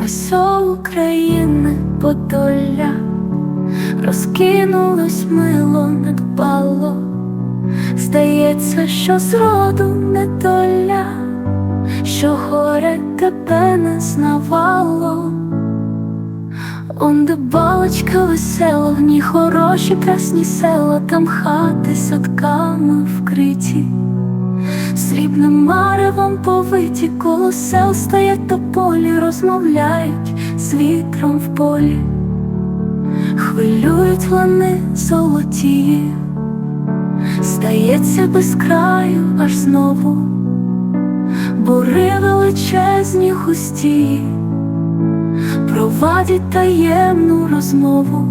Красо України Подолля розкинулось мило недбало, здається, що зроду не доля, що горе тебе не знавало. Он балочка весела, в ній хороші красні села, там хати садками вкриті, срібним маревом повиті, коло сел стоять тополі, розмовляють з вітром в полі, хвилюють лани золоті, стається без краю аж знову, бури величезні густі. Провадять таємну розмову,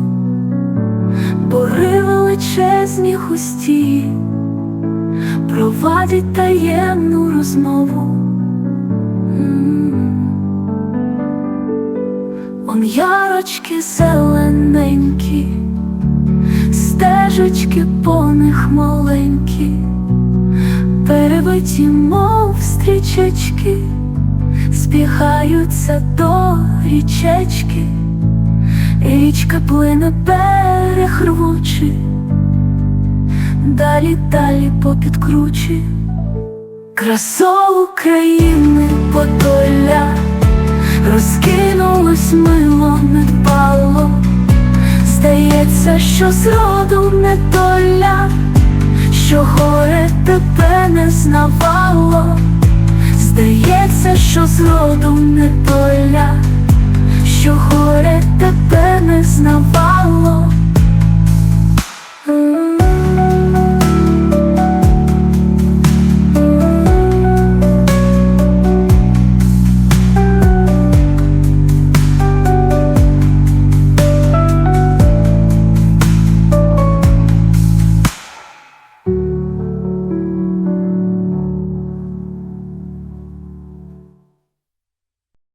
бори величезні густі, провадять таємну розмову. Он ярочки зелененькі, стежечки по них маленькі, перебиті, мов стрічечки збігаються до річечки, річка плине берег рвучий, далі, далі попід круче, красо України подоля, розкинулось мило, не дбало, здається, що зроду не доля, що горе тебе не знавало, здається, що зроду не доля, що горе тебе не знавало.